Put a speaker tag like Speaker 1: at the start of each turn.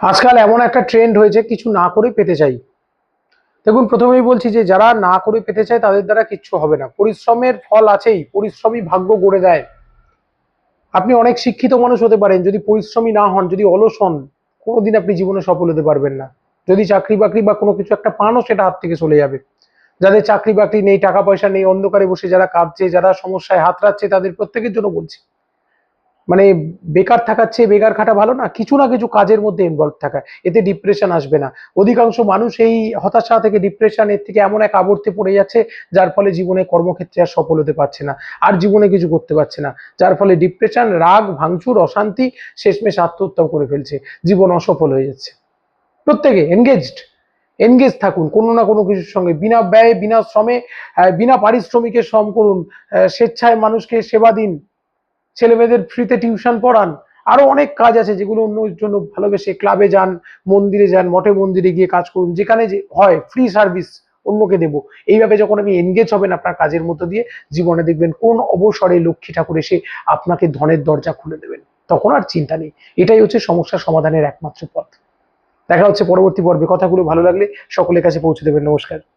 Speaker 1: আজকাল এমন একটা ট্রেন্ড হয়েছে, কিছু না করে পেতে চাই। দেখুন, প্রথমেই বলছি যে, যারা না করে পেতে চায়, তাদের দ্বারা কিচ্ছু হবে না। পরিশ্রমের ফল আছেই, পরিশ্রমই ভাগ্য গড়ে দেয়। আপনি অনেক শিক্ষিত মানুষ হতে পারেন, যদি পরিশ্রমী না হন, যদি অলস হন, কোনোদিন আপনি জীবনে সফল হতে পারবেন না। যদি চাকরি বাকরি বা কোনো কিছু একটা পানও সেটা হাত থেকে চলে যাবে। যাদের চাকরি বাকরি নেই টাকা পয়সা নেই, অন্ধকারে বসে যারা কাঁদছে, যারা সমস্যায় হাত রাখছে তাদের প্রত্যেকের জন্য বলছি মানে বেকার থাকার চেয়ে বেকার খাটা ভালো না, কিছু না কিছু কাজের মধ্যে ইনভলভ থাকা এতে ডিপ্রেশন আসবে না। অধিকাংশ মানুষ এই হতাশা থেকে ডিপ্রেশন এর থেকে এমন এক আবর্তে পড়ে যাচ্ছে, যার ফলে জীবনে কর্মক্ষেত্রে আর সফল হতে পারছে না, আর জীবনে কিছু করতে পারছে না। যার ফলে ডিপ্রেশন রাগ, ভাঙচুর, অশান্তি শেষমেশ আত্মহত্যা করে ফেলছে। জীবন অসফল হয়ে যাচ্ছে। প্রত্যেকে এনগেজড এনগেজ থাকুন। কোনো না কোনো কিছুর সঙ্গে, বিনা ব্যয়ে, বিনা শ্রমে বিনা পারিশ্রমিকে শ্রম করুন। স্বেচ্ছায় মানুষকে সেবা দিন। ছেলে মেয়েদের ফ্রিতে টিউশন পড়ান। আরও অনেক কাজ আছে যেগুলো অন্যর জন্য ভালোবেসে ক্লাবে যান, মন্দিরে যান, মঠে মন্দিরে গিয়ে কাজ করুন, যেখানে যে হয় ফ্রি সার্ভিস অন্যকে দেবো। এইভাবে যখন আমি এনগেজ হবেন আপনার কাজের মধ্য দিয়ে, জীবনে দেখবেন কোন অবসরে লক্ষ্মী ঠাকুর এসে আপনাকে ধনের দরজা খুলে দেবেন। তখন আর চিন্তা নেই। এটাই হচ্ছে সমস্যা সমাধানের একমাত্র পথ। দেখা হচ্ছে পরবর্তী পর্বে। কথাগুলো ভালো লাগলে সকলের কাছে পৌঁছে দেবেন। নমস্কার।